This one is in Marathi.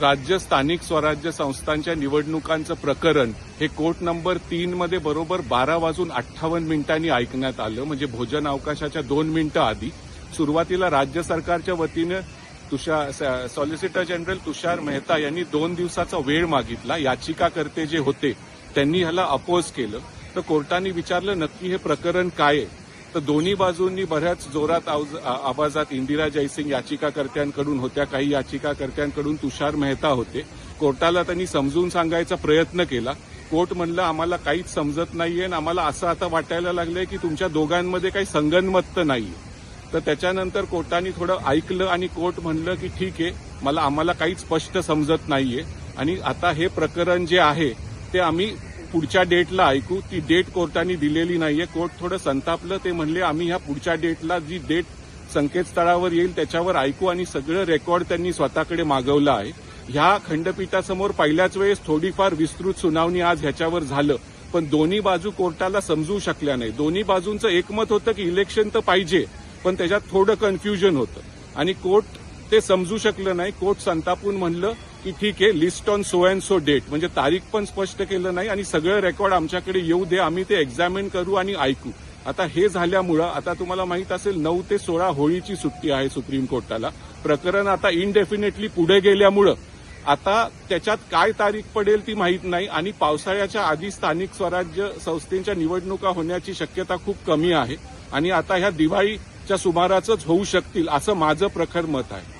राज्य स्थानिक स्वराज्य संस्थांच्या निवडणुकांचं प्रकरण हे कोर्ट नंबर तीनमध्ये बरोबर बारा वाजून अठ्ठावन्न मिनिटांनी ऐकण्यात आलं. म्हणजे भोजन अवकाशाच्या दोन मिनिटं आधी. सुरुवातीला राज्य सरकारच्या वतीनं तुषार सॉलिसिटर जनरल तुषार मेहता यांनी दोन दिवसाचा वेळ मागितला. याचिकाकर्ते जे होते त्यांनी ह्याला अपोज केलं. तर कोर्टाने विचारलं नक्की हे प्रकरण काय आहे? तर दोन्ही बाजूंनी बऱ्याच जोरात आवाजात इंदिरा जयसिंग याचिकाकर्त्यांकडून होत्या. काही याचिकाकर्त्यांकडून तुषार मेहता होते. कोर्टाला त्यांनी समजून सांगायचा प्रयत्न केला. कोर्ट म्हणलं आम्हाला काहीच समजत नाहीये आणि आम्हाला असं आता वाटायला लागलंय की तुमच्या दोघांमध्ये काही संगनमत नाहीये. तर त्याच्यानंतर कोर्टाने थोडं ऐकलं आणि कोर्ट म्हणलं की ठीक आहे मला आम्हाला काहीच स्पष्ट समजत नाहीये. आणि आता हे प्रकरण जे आहे ते आम्ही पुढच्या डेटला ऐकू ती डेट कोर्टाने दिलेली नाहीये. कोर्ट थोडं संतापलं ते म्हणले आम्ही ह्या पुढच्या डेटला जी डेट संकेतस्थळावर येईल त्याच्यावर ऐकू आणि सगळं रेकॉर्ड त्यांनी स्वतःकडे मागवलं आहे. ह्या खंडपीठासमोर पहिल्याच वेळेस थोडीफार विस्तृत सुनावणी आज ह्याच्यावर झालं. पण दोन्ही बाजू कोर्टाला समजू शकल्या नाही. दोन्ही बाजूंचं एकमत होतं की इलेक्शन तर पाहिजे पण त्याच्यात थोडं कन्फ्युजन होतं. आणि कोर्ट ते समजू शकलं नाही. कोर्ट संतापून म्हणलं की ठीक आहे list on so and so date म्हणजे तारीख पण स्पष्ट केलं नाही आणि सगळं रेकॉर्ड आमच्याकडे येऊ दे आम्ही ते एक्झामिन करू आणि ऐकू. आता हे झाल्यामुळं आता तुम्हाला माहीत असेल नऊ ते सोळा होळीची सुट्टी आहे सुप्रीम कोर्टाला. प्रकरण आता इनडेफिनेटली पुढे गेल्यामुळं. आता त्याच्यात काय तारीख पडेल ती माहीत नाही आणि पावसाळ्याच्या आधी स्थानिक स्वराज्य संस्थेच्या निवडणुका होण्याची शक्यता खूप कमी आहे. आणि आता ह्या दिवाळीच्या सुमाराचंच होऊ शकतील असं माझं प्रखर मत आहे.